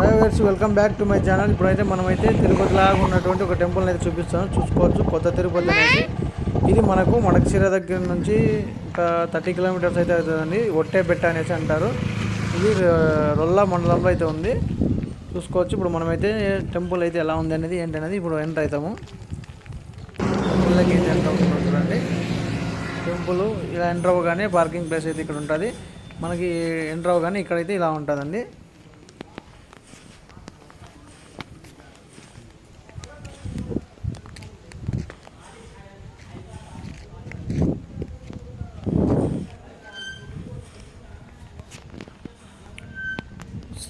Hi welcome back to my channel ఇప్పుడైతే మనమైతే తిరుపతి లాగా ఉన్నటువంటి ఒక టెంపుల్ అయితే చూపిస్తాను చూసుకోవచ్చు. కొత్త తిరుపతి అనేది. ఇది మనకు మడకశిర దగ్గర నుంచి ఒక థర్టీ కిలోమీటర్స్ అయితే అవుతుందండి. ఒట్టేబెట్ట అనేసి అంటారు. ఇది రొల్లా మండలంలో అయితే ఉంది. చూసుకోవచ్చు. ఇప్పుడు మనమైతే టెంపుల్ అయితే ఎలా ఉంది అనేది ఏంటనేది ఇప్పుడు ఎంటర్ అవుతాము. టెంపుల్లోకి అయితే ఎంటర్ అవుతున్నాం చూడండి. టెంపుల్ ఇలా ఎంటర్ అవ్వగానే పార్కింగ్ ప్లేస్ అయితే ఇక్కడ ఉంటుంది. మనకి ఎంటర్ అవ్వగానే ఇక్కడైతే ఇలా ఉంటుందండి.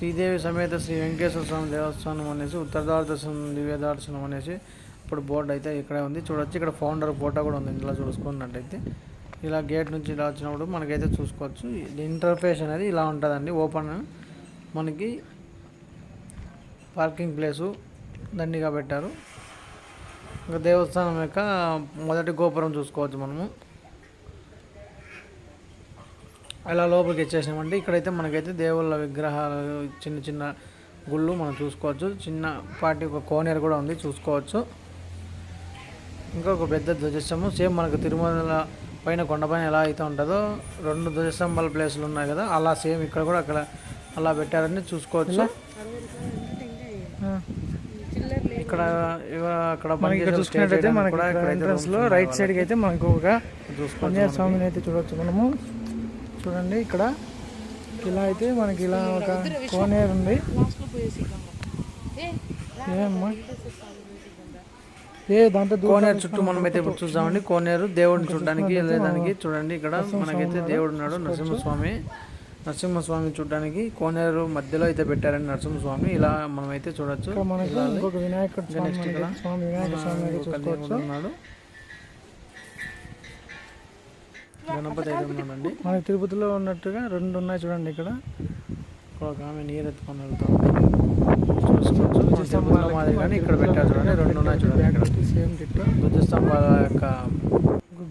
శ్రీదేవి సమేత శ్రీ వెంకటేశ్వర స్వామి దేవస్థానం అనేసి ఉత్తర దర్శనం దివ్య దర్శనం అనేసి ఇప్పుడు బోర్డు అయితే ఇక్కడే ఉంది. చూడొచ్చు. ఇక్కడ ఫౌండర్ ఫోటో కూడా ఉంది. ఇలా చూసుకున్నట్టయితే ఇలా గేట్ నుంచి ఇలా వచ్చినప్పుడు మనకైతే చూసుకోవచ్చు. ఇది ఇంటర్ఫేస్ అనేది ఇలా ఉంటుందండి. ఓపెన్ మనకి పార్కింగ్ ప్లేసు దండిగా పెట్టారు. ఇంకా దేవస్థానం యొక్క మొదటి గోపురం చూసుకోవచ్చు మనము. అలా లోపలికి వచ్చేసామంటే ఇక్కడైతే మనకైతే దేవుళ్ళ విగ్రహాలు చిన్న చిన్న గుళ్ళు మనం చూసుకోవచ్చు చిన్న పాటి ఒక కోనేరు కూడా ఉంది చూసుకోవచ్చు ఇంకా ఒక పెద్ద ధ్వజస్తంభం సేమ్ మనకు తిరుమల పైన కొండపైన ఎలా అయితే ఉంటుందో రెండు ధ్వజస్తంభాల ప్లేసులు ఉన్నాయి కదా అలా సేమ్ ఇక్కడ కూడా అక్కడ అలా పెట్టారని చూసుకోవచ్చు ఇక్కడ అక్కడ చూసుకున్నట్టయితే మనకి ఎంట్రన్స్లో రైట్ ఉన్నాయి సైడ్కి అయితే మనకు ఒక. చూసుకోవచ్చు. స్వామిని అయితే చూడొచ్చు మనము చూడండి ఇక్కడ. ఇలా అయితే మనకి ఇలా ఒక కోనేరు ఉంది. ఏమ్మా? ఏ దాంట్లో కోనేరు చుట్టూ మనం అయితే ఇప్పుడు చూద్దామండి. కోనేరు దేవుడిని చూడడానికి వెళ్ళేదానికి చూడండి ఇక్కడ మనకైతే దేవుడు ఉన్నాడు నరసింహస్వామి. నరసింహస్వామి చూడడానికి కోనేరు మధ్యలో అయితే పెట్టారండి నరసింహస్వామి. ఇలా మనం అయితే చూడొచ్చు నెక్స్ట్ ఇక్కడ గణపతి అయితే ఉన్నాడండి మనకి తిరుపతిలో ఉన్నట్టుగా రెండు ఉన్నాయి చూడండి ఇక్కడ. ఒక ఆమె నీరు ఎత్తుకొని మాదిరి కానీ ఇక్కడ పెట్టారు చూడండి. రెండు ఉన్నాయి చూడండి ఇక్కడ. సేమ్ టిట్లో ధ్వజస్తంభాల యొక్క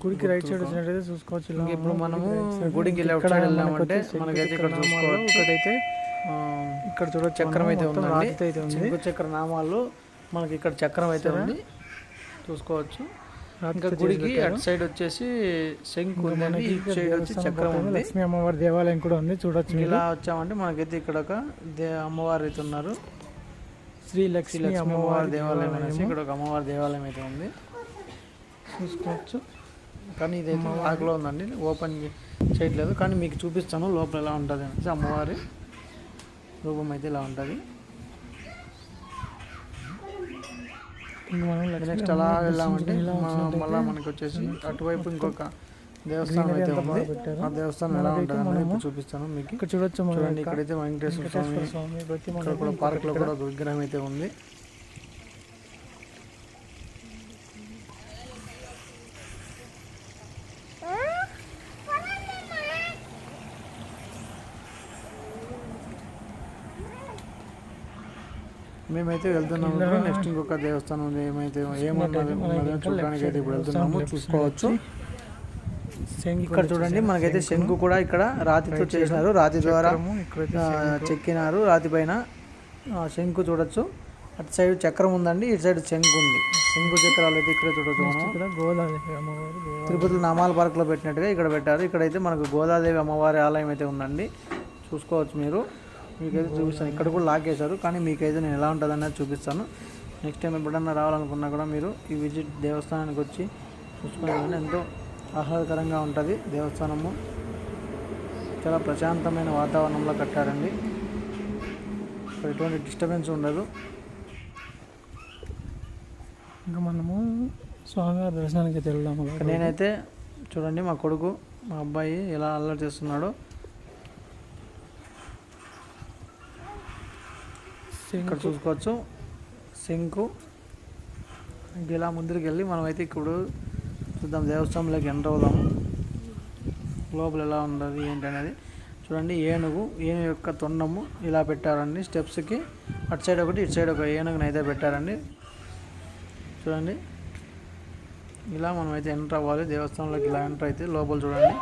గుడికి రైట్ సైడ్ వచ్చినట్టయితే చూసుకోవచ్చు ఇలా ఇప్పుడు. మనము. గుడికి side మనకి వెళ్ళామంటే మనకైతే ఇక్కడ చూసుకోవచ్చు. ఆ, ఇక్కడ చూడొచ్చు చక్రం అయితే ఉందండి. అయితే ఉంది. చక్ర నామాలు. మనకి ఇక్కడ చక్రం అయితే ఉంది. చూసుకోవచ్చు. ఇంకా గుడికి. అటు సైడ్ వచ్చేసి శంకు ఇంకా ఉందండి మనకి ఇటు సైడ్ వచ్చి దేవస్థానం చక్రం ఉంది. లక్ష్మీ అమ్మవారి దేవాలయం కూడా ఉంది చూడొచ్చు ఇలా వచ్చామంటే మనకైతే ఇక్కడ ఒక అమ్మవారు అయితే ఉన్నారు. శ్రీ లక్ష్మీ అమ్మవారి దేవాలయం అనేసి ఇక్కడ ఒక అమ్మవారి దేవాలయం అయితే ఉంది. చూసుకోవచ్చు. కానీ ఇదైతే లాక్లో ఉందండి ఓపెన్ చేయట్లేదు. కానీ మీకు చూపిస్తాను లోపల ఎలా ఉంటుంది అనేసి అమ్మవారి రూపం అయితే ఇలా ఉంటుంది ఇంకా మనం లక్ష్మీ నెక్స్ట్ అలా వెళ్ళామంటే మళ్ళా మనకి వచ్చేసి అటువైపు ఇంకొక దేవస్థానం అయితే ఉంది. ఆ దేవస్థానం ఎలా మనకైతే ఉంటుంది అనేది మనము ఇప్పుడు చూపిస్తాను మీకు ఇక్కడ చూడొచ్చు చూడండి ఇక్కడ ఇక్కడైతే వెంకటేశ్వర స్వామి ఇక్కడ కూడా. పార్క్లో కూడా ఒక విగ్రహం అయితే ఉంది మేమైతే వెళ్తున్నాము. నెక్స్ట్ ఇంకొక దేవస్థానం ఉంది. ఏమైతే ఏమన్నది చూడడానికి అయితే ఇప్పుడు వెళ్తున్నాము. చూసుకోవచ్చు. ఇక్కడ చూడండి మనకైతే శంకు కూడా ఇక్కడ రాతితో చేసినారు. రాతి ద్వారా చెక్కినారు. రాతి పైన శంకు చూడొచ్చు. అటు సైడ్ చక్రం ఉందండి ఇటు సైడ్ శంకు ఉంది. శంకు చక్రాలు అయితే ఇక్కడ చూడొచ్చు మనం. ఇక్కడ గోదావరి అమ్మవారి దేవాలయం. తిరుపతి నామాల పార్క్లో పెట్టినట్టుగా ఇక్కడ పెట్టారు. ఇక్కడైతే మనకు గోదాదేవి అమ్మవారి ఆలయం అయితే ఉందండి. చూసుకోవచ్చు మీరు. మీకైతే చూపిస్తాను. ఇక్కడ కూడా లాక్ చేశారు కానీ మీకైతే నేను ఎలా ఉంటుంది అనేది చూపిస్తాను. నెక్స్ట్ టైం ఎప్పుడన్నా రావాలనుకున్నా కూడా మీరు ఈ విజిట్ దేవస్థానానికి వచ్చి చూసుకునే ఎంతో ఆహ్లాదకరంగా ఉంటుంది దేవస్థానము. చాలా ప్రశాంతమైన వాతావరణంలో కట్టారండి. ఇక్కడ ఎటువంటి డిస్టర్బెన్స్ ఉండదు. ఇంకా మనము స్వామివారి దర్శనానికి వెళ్దాము. నేనైతే చూడండి మా కొడుకు మా అబ్బాయి ఎలా అల్లరి చేస్తున్నాడో ఇక్కడ చూసుకోవచ్చు. సింకు. ఇలా ముందరికి వెళ్ళి మనమైతే ఇప్పుడు చూద్దాం దేవస్థానంలోకి ఎంటర్ అవుదాము లోపల ఎలా ఉండదు ఏంటి అనేది చూడండి ఏనుగు ఏనుగు యొక్క తొండము ఇలా పెట్టారండి స్టెప్స్కి. అటు సైడ్ ఒకటి ఇటు సైడ్ ఒక ఏనుగుని అయితే పెట్టారండి. చూడండి. ఇలా మనమైతే ఎంటర్ అవ్వాలి. దేవస్థానంలోకి ఇలా ఎంటర్ అయితే లోపల చూడండి.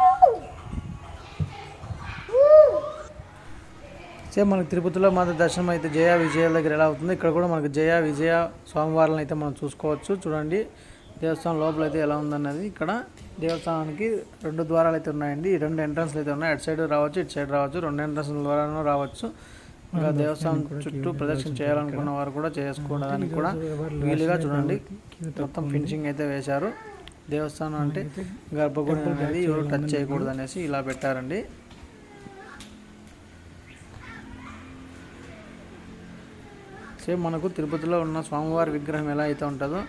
సేమ్ మనకి తిరుపతిలో మాత్రం దర్శనం అయితే జయ విజయాల దగ్గర ఎలా అవుతుంది ఇక్కడ కూడా మనకి జయ విజయ స్వామివారిని అయితే మనం చూసుకోవచ్చు. చూడండి దేవస్థానం లోపల అయితే ఎలా ఉందన్నది ఇక్కడ. దేవస్థానానికి రెండు ద్వారాలు అయితే ఉన్నాయండి. ఈ రెండు ఎంట్రన్స్లు అయితే ఉన్నాయి. అటు సైడ్ రావచ్చు ఇటు సైడ్ రావచ్చు. రెండు ఎంట్రన్స్ ద్వారాను రావచ్చు. ఇంకా దేవస్థానం చుట్టూ ప్రదక్షిణ చేయాలనుకున్న వారు కూడా చేసుకోవడానికి కూడా వీలుగా చూడండి. మొత్తం ఫినిషింగ్ అయితే వేశారు. దేవస్థానం అంటే గర్భగుడి అనేది ఎవరు టచ్ చేయకూడదు అనేసి ఇలా పెట్టారండి. సేమ్ మనకు తిరుపతిలో ఉన్న స్వామివారి విగ్రహం ఎలా అయితే ఉంటుందో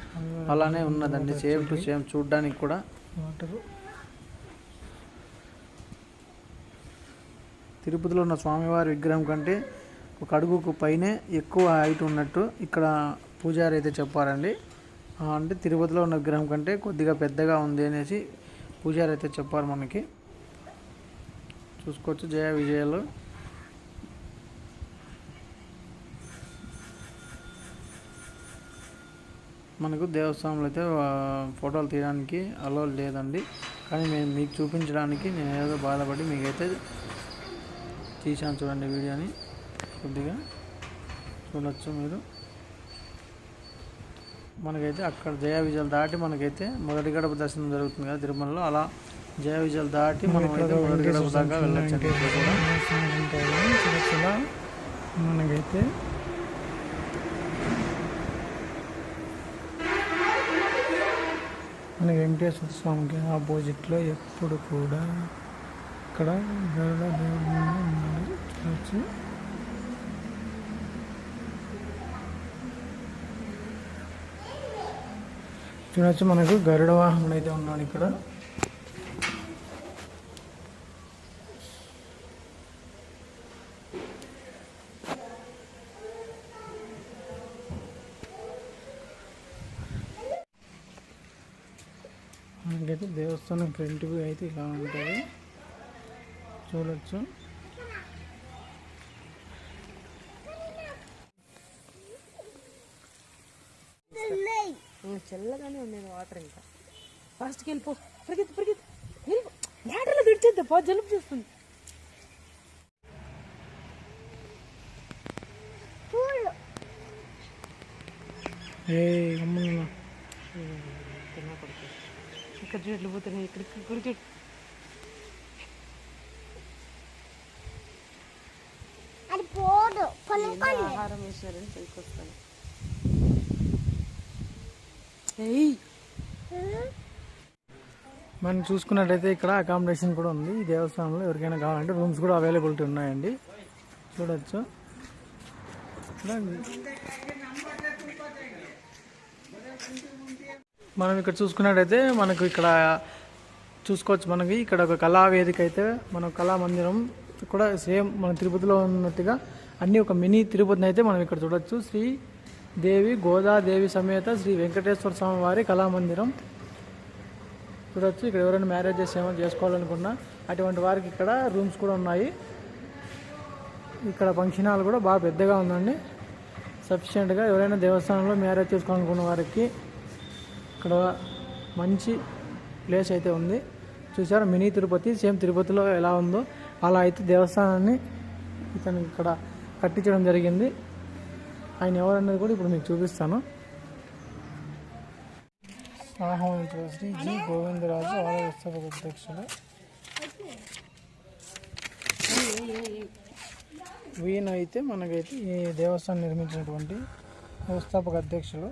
అలానే ఉన్నదండి. సేమ్ టు సేమ్ చూడడానికి కూడా. తిరుపతిలో ఉన్న స్వామివారి విగ్రహం కంటే ఒక అడుగుకు పైనే ఎక్కువ హైట్ ఉన్నట్టు ఇక్కడ పూజారి అయితే చెప్పారండి. అంటే తిరుపతిలో ఉన్న విగ్రహం కంటే కొద్దిగా పెద్దగా ఉంది అనేసి పూజారి అయితే చెప్పారు మనకి. చూసుకోవచ్చు జయ విజయాలు. మనకు దేవస్థానంలో అయితే ఫోటోలు తీయడానికి అలో లేదండి. కానీ మేము మీకు చూపించడానికి నేను ఏదో బాధపడి మీకైతే తీసాను చూడండి వీడియోని. కొద్దిగా చూడొచ్చు మీరు. మనకైతే అక్కడ జయ విజయాలు దాటి మనకైతే మొదటి గడప దర్శనం జరుగుతుంది కదా తిరుమలలో. అలా జయ విజయాలు దాటి మనం అయితే మొదటి గడప దాకా వెళ్ళొచ్చు మనకైతే మనకి వెంకటేశ్వర స్వామికి ఆపోజిట్లో ఎప్పుడు కూడా ఇక్కడ గరుడ దేవుడు చూడవచ్చు చూడవచ్చు చూడొచ్చు. చూడొచ్చు మనకు గరుడ వాహనం అయితే ఉన్నాడు ఇక్కడ మనకైతే దేవస్థానం ఫ్రంట్ వ్యూ అయితే ఇలా ఉంటుంది. చూడొచ్చు. చల్లగానే ఉండేది వాటర్ ఇంకా. ఫాస్ట్కి వెళ్ళిపో. పరిగెత్తు పరిగెత్తు. వెళ్ళిపో. వాటర్లో విడిచేద్దా పో జలుబు చేస్తుంది. ఏ అమ్మ. ఇక్కడ చూడట్లు పోతున్నాయి క్రికెట్ కొనుక్కోండి. ఆహారం వేసారని పైకి వస్తాను ఏయ్! మనం చూసుకున్నట్టయితే ఇక్కడ అకామిడేషన్ కూడా ఉంది. ఈ దేవస్థానంలో ఎవరికైనా కావాలంటే రూమ్స్ కూడా అవైలబిలిటీ ఉన్నాయండి. చూడొచ్చు. ఇక్కడ మనం ఇక్కడ చూసుకున్నట్టయితే మనకు ఇక్కడ చూసుకోవచ్చు మనకి. ఇక్కడ ఒక కళా వేదిక అయితే మన కళా మందిరం కూడా సేమ్ మన తిరుపతిలో ఉన్నట్టుగా అన్ని ఒక మినీ తిరుపతిని అయితే మనం ఇక్కడ చూడొచ్చు. శ్రీ దేవి గోదాదేవి సమేత శ్రీ వెంకటేశ్వర స్వామి వారి కళామందిరం చూడొచ్చు. ఇక్కడ ఎవరైనా మ్యారేజెస్ ఏమైనా చేసుకోవాలనుకున్నా అటువంటి వారికి ఇక్కడ రూమ్స్ కూడా ఉన్నాయి. ఇక్కడ ఫంక్షన్ హాల్ కూడా బాగా పెద్దగా ఉందండి. సఫిషియెంట్గా ఎవరైనా దేవస్థానంలో మ్యారేజ్ చేసుకోవాలనుకున్న వారికి ఇక్కడ మంచి ప్లేస్ అయితే ఉంది. చూసారా మినీ తిరుపతి సేమ్ తిరుపతిలో ఎలా ఉందో. అలా అయితే దేవస్థానాన్ని ఇతను ఇక్కడ కట్టించడం జరిగింది. ఆయన ఎవరన్నది కూడా ఇప్పుడు మీకు చూపిస్తాను. ఆహ్వానించిన శ్రీ జి. గోవిందరాజు ఆలయ వ్యవస్థాపక అధ్యక్షులు. వీణ అయితే మనకైతే ఈ దేవస్థానం నిర్మించినటువంటి వ్యవస్థాపక అధ్యక్షులు.